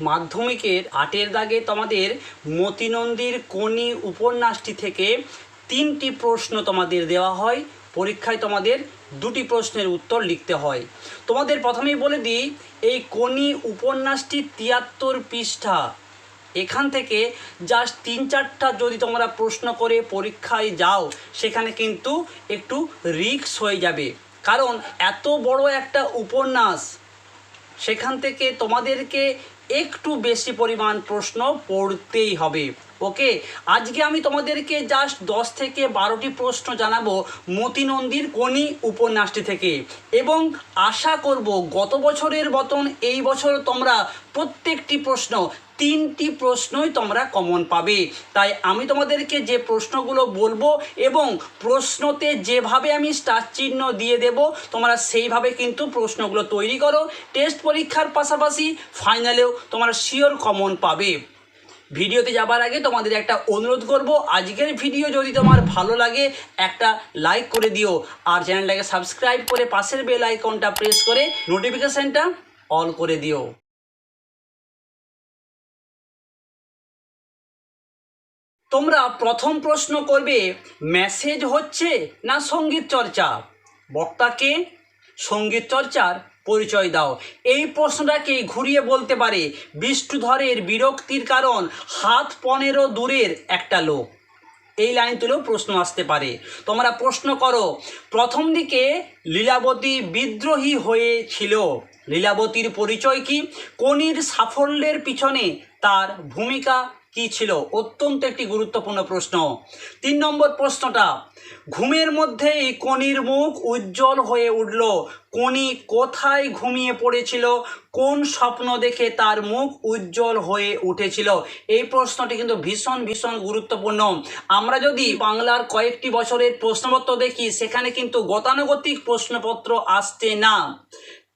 মাধ্যমিকের আটের দাগে তোমাদের মতিনন্দীর কোনি উপন্যাসটি থেকে তিনটি প্রশ্ন তোমাদের দেওয়া হয়। পরীক্ষায় তোমাদের দুটি প্রশ্নের উত্তর লিখতে হয়। তোমাদের প্রথমেই বলে দিই, এই কোনি উপন্যাসটি তিয়াত্তর পৃষ্ঠা। এখান থেকে জাস্ট তিন চারটা যদি তোমরা প্রশ্ন করে পরীক্ষায় যাও, সেখানে কিন্তু একটু রিস্ক হয়ে যাবে। কারণ এত বড় একটা উপন্যাস, সেখান থেকে তোমাদেরকে একটু বেশি পরিমাণ প্রশ্ন পড়তেই হবে। ওকে, আজকে আমি তোমাদেরকে জাস্ট দশ থেকে বারোটি প্রশ্ন জানাব মতিনন্দীর কোনি উপন্যাসটি থেকে। এবং আশা করব গত বছরের মতন এই বছর তোমরা প্রত্যেকটি প্রশ্ন, তিনটি প্রশ্নই তোমরা কমন পাবে। তাই আমি তোমাদেরকে যে প্রশ্নগুলো বলব এবং প্রশ্নতে যেভাবে আমি স্টার চিহ্ন দিয়ে দেব, তোমরা সেইভাবে কিন্তু প্রশ্নগুলো তৈরি করো। টেস্ট পরীক্ষার পাশাপাশি ফাইনালেও তোমরা শিওর কমন পাবে। ভিডিওতে যাবার আগে তোমাদের একটা অনুরোধ করব। আজকের ভিডিও যদি তোমার ভালো লাগে, একটা লাইক করে দিও। আর চ্যানেলটাকে সাবস্ক্রাইব করে পাশের বেল আইকনটা প্রেস করে নোটিফিকেশানটা অল করে দিও। তোমরা প্রথম প্রশ্ন করবে মেসেজ হচ্ছে না সংগীত চর্চা? বক্তাকে সংগীত চর্চার পরিচয় দাও। এই প্রশ্নটাকে ঘুরিয়ে বলতে পারে বিষ্ণুধরের বিরক্তির কারণ হাত পনেরো দূরের একটা লোক। এই লাইন তুলেও প্রশ্ন আসতে পারে। তোমরা প্রশ্ন করো, প্রথম দিকে লীলাবতী বিদ্রোহী হয়েছিল। লীলাবতীর পরিচয় কি? কনির সাফল্যের পিছনে তার ভূমিকা কি ছিল? অত্যন্ত একটি গুরুত্বপূর্ণ প্রশ্ন। তিন নম্বর প্রশ্নটা, ঘুমের মধ্যেই কনির মুখ উজ্জ্বল হয়ে উঠল। কনি কোথায় ঘুমিয়ে পড়েছিল? কোন স্বপ্ন দেখে তার মুখ উজ্জ্বল হয়ে উঠেছিল? এই প্রশ্নটি কিন্তু ভীষণ ভীষণ গুরুত্বপূর্ণ। আমরা যদি বাংলার কয়েকটি বছরের প্রশ্নপত্র দেখি, সেখানে কিন্তু গতানুগতিক প্রশ্নপত্র আসছে না।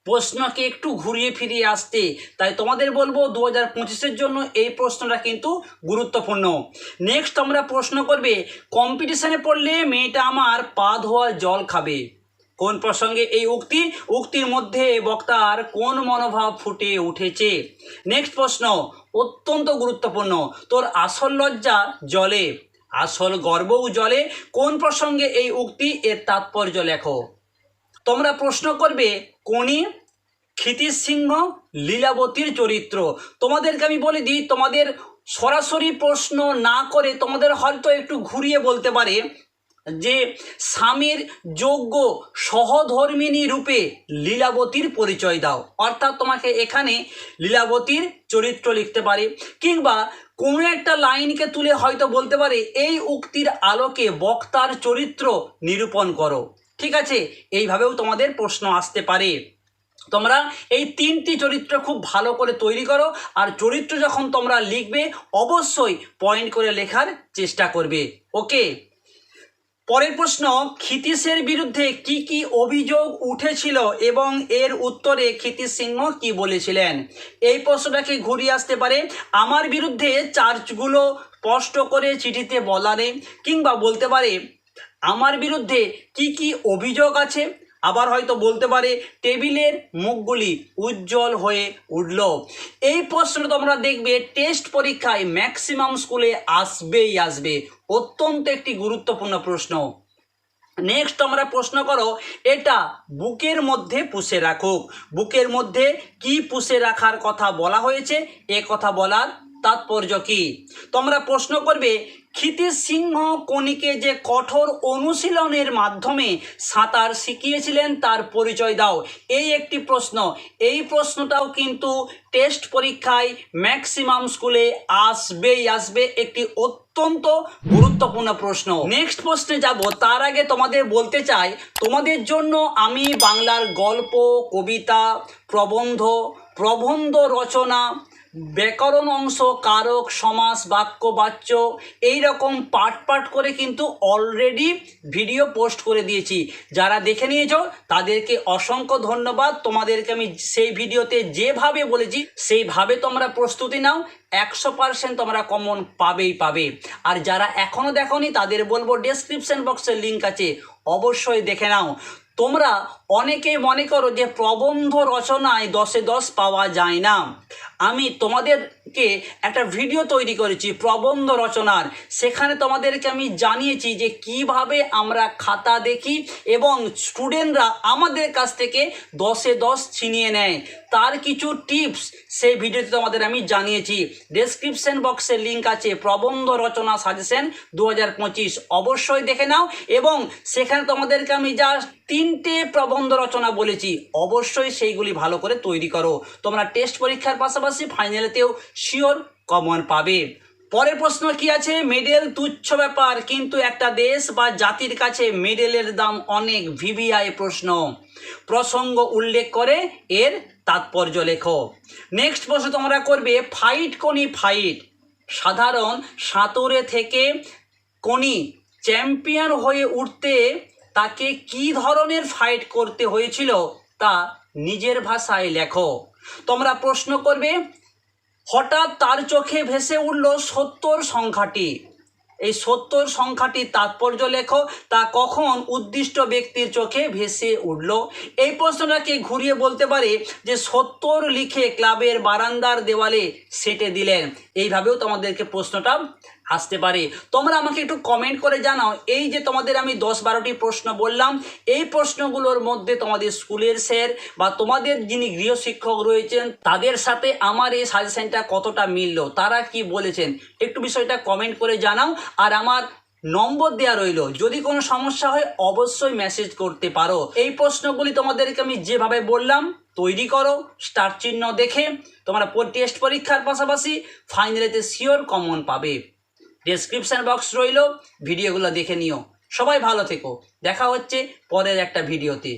প্রশ্নকে একটু ঘুরিয়ে ফিরিয়ে আসতে। তাই তোমাদের বলব দু হাজার পঁচিশের জন্য এই প্রশ্নটা কিন্তু গুরুত্বপূর্ণ। নেক্সট আমরা প্রশ্ন করবে কম্পিটিশানে পড়লে মেয়েটা আমার পা ধোয়া জল খাবে। কোন প্রসঙ্গে এই উক্তি? উক্তির মধ্যে বক্তার কোন মনোভাব ফুটে উঠেছে? নেক্সট প্রশ্ন, অত্যন্ত গুরুত্বপূর্ণ, তোর আসল লজ্জা জলে? আসল গর্বও জলে? কোন প্রসঙ্গে এই উক্তি এর তাৎপর্য লেখো? তোমরা প্রশ্ন করবে, কোনি? ক্ষিতিশ সিংহ, লীলাবতীর চরিত্র। তোমাদেরকে আমি বলে দিই, তোমাদের সরাসরি প্রশ্ন না করে তোমাদের হয়তো একটু ঘুরিয়ে বলতে পারে যে, স্বামীর যোগ্য সহধর্মিনী রূপে লীলাবতীর পরিচয় দাও। অর্থাৎ তোমাকে এখানে লীলাবতীর চরিত্র লিখতে পারে, কিংবা কোনো একটা লাইনকে তুলে হয়তো বলতে পারে, এই উক্তির আলোকে বক্তার চরিত্র নিরূপণ করো। ঠিক আছে? এইভাবেও তোমাদের প্রশ্ন আসতে পারে। তোমরা এই তিনটি চরিত্র খুব ভালো করে তৈরি করো আর চরিত্র যখন তোমরা লিখবে, অবশ্যই পয়েন্ট করে লেখার চেষ্টা করবে। ওকে? পরের প্রশ্ন, ক্ষিতীশের বিরুদ্ধে কি কি অভিযোগ উঠেছিল এবং এর উত্তরে ক্ষিতীশ সিংহ কি বলেছিলেন? এই প্রশ্নটাকে ঘুরিয়ে আসতে পারে? আমার বিরুদ্ধে চার্চগুলো স্পষ্ট করে চিঠিতে বলা নেই কিংবা বলতে পারে আমার বিরুদ্ধে কি কি অভিযোগ আছে? আবার হয়তো বলতে পারে, টেবিলের মুখগুলি উজ্জ্বল হয়ে উঠল। এই প্রশ্ন তোমরা দেখবে, টেস্ট পরীক্ষায় ম্যাক্সিমাম স্কুলে আসবেই আসবে। অত্যন্ত একটি গুরুত্বপূর্ণ প্রশ্ন। নেক্সট আমরা প্রশ্ন করো, এটা বুকের মধ্যে পুষে রাখুক। বুকের মধ্যে কি পুষে রাখার কথা বলা হয়েছে? এ কথা বলার তাৎপর্য কি? তোমরা প্রশ্ন করবে ক্ষিতিশ সিংহ কণিকে যে কঠোর অনুশীলনের মাধ্যমে সাঁতার শিখিয়েছিলেন তার পরিচয় দাও। এই একটি প্রশ্ন। এই প্রশ্নটাও কিন্তু টেস্ট পরীক্ষায় ম্যাক্সিমাম স্কুলে আসবেই, আসবে একটি অত্যন্ত গুরুত্বপূর্ণ প্রশ্ন। নেক্সট প্রশ্নে যাব। তার আগে তোমাদের বলতে চাই, তোমাদের জন্য আমি বাংলার গল্প, কবিতা, প্রবন্ধ প্রবন্ধ রচনা ব্যাকরণ অংশ, কারক, সমাস, বাক্য, বাচ্য এই রকম পার্ট পার্ট করে কিন্তু অলরেডি ভিডিও পোস্ট করে দিয়েছি। যারা দেখে নিয়েছ, তাদেরকে অসংখ্য ধন্যবাদ। তোমাদেরকে আমি সেই ভিডিওতে যেভাবে বলেছি, সেইভাবে তোমরা প্রস্তুতি নাও। একশো পার্সেন্ট তোমরা কমন পাবেই পাবে। আর যারা এখনও দেখোনি, তাদের বলব ডেসক্রিপশন বক্সের লিঙ্ক আছে। অবশ্যই দেখে নাও। তোমরা অনেকেই মনে করো যে প্রবন্ধ রচনায় দশে দশ পাওয়া যায় না। আমি তোমাদেরকে একটা ভিডিও তৈরি করেছি, প্রবন্ধ রচনার। সেখানে তোমাদেরকে আমি জানিয়েছি যে কীভাবে আমরা খাতা দেখি এবং স্টুডেন্টরা আমাদের কাছ থেকে দশে দশ ছিনিয়ে নেয়। তার কিছু টিপস সেই ভিডিওতে তোমাদের আমি জানিয়েছি। ডেসক্রিপশন বক্সে লিঙ্ক আছে, প্রবন্ধ রচনা সাজেশন দু হাজার পঁচিশ। অবশ্যই দেখে নাও এবং সেখানে তোমাদেরকে আমি যা তিনটে প্রবন্ধ রচনা বলেছি। অবশ্যই সেইগুলি ভালো করে তৈরি করো। তোমরা টেস্ট পরীক্ষার পাশাপাশি ফাইনালেতেও শিওর কমন পাবে। পরের প্রশ্ন কি আছে? মেডেল তুচ্ছ ব্যাপার, কিন্তু একটা দেশ বা জাতির কাছে মেডেলের দাম অনেক ভিভিআই প্রশ্ন। প্রসঙ্গ উল্লেখ করে, এর তাৎপর্য লেখো। নেক্সট প্রশ্ন তোমরা করবে ফাইট কোনি ফাইট সাধারণ সাঁতরে থেকে কোনি চ্যাম্পিয়ন হয়ে উঠতে তাকে কি ধরনের ফাইট করতে হয়েছিল তা নিজের ভাষায় লেখো। তোমরা প্রশ্ন করবে, হঠাৎ তার চোখে ভেসে উঠল সত্তর সংখ্যাটি। এই সত্তর সংখ্যাটি তাৎপর্য লেখো, তা কখন উদ্দিষ্ট ব্যক্তির চোখে ভেসে উঠল? এই প্রশ্নটাকে ঘুরিয়ে বলতে পারে যে সত্তর লিখে ক্লাবের বারান্দার দেওয়ালে সেটে দিলেন। এইভাবেও তোমাদেরকে প্রশ্নটা আসতে পারে। তোমরা আমাকে একটু কমেন্ট করে জানাও, এই যে তোমাদের আমি দশ বারোটি প্রশ্ন বললাম, এই প্রশ্নগুলোর মধ্যে তোমাদের স্কুলের স্যার বা তোমাদের যিনি গৃহশিক্ষক রয়েছেন, তাদের সাথে আমার এই সাজেশনটা কতটা মিলল, তারা কি বলেছেন? একটু বিষয়টা কমেন্ট করে জানাও, আর আমার নম্বর দেওয়া রইল, যদি কোনো সমস্যা হয় অবশ্যই মেসেজ করতে পারো। এই প্রশ্নগুলি তোমাদেরকে আমি যেভাবে বললাম, তৈরি করো স্টার চিহ্ন দেখে, তোমরা টেস্ট পরীক্ষার পাশাপাশি ফাইনালেতে শিওর কমন পাবে। ডেসক্রিপশন বক্স রইল ভিডিওগুলো দেখে নিও। সবাই ভালো থেকো। দেখা হচ্ছে পরের একটা ভিডিওতে।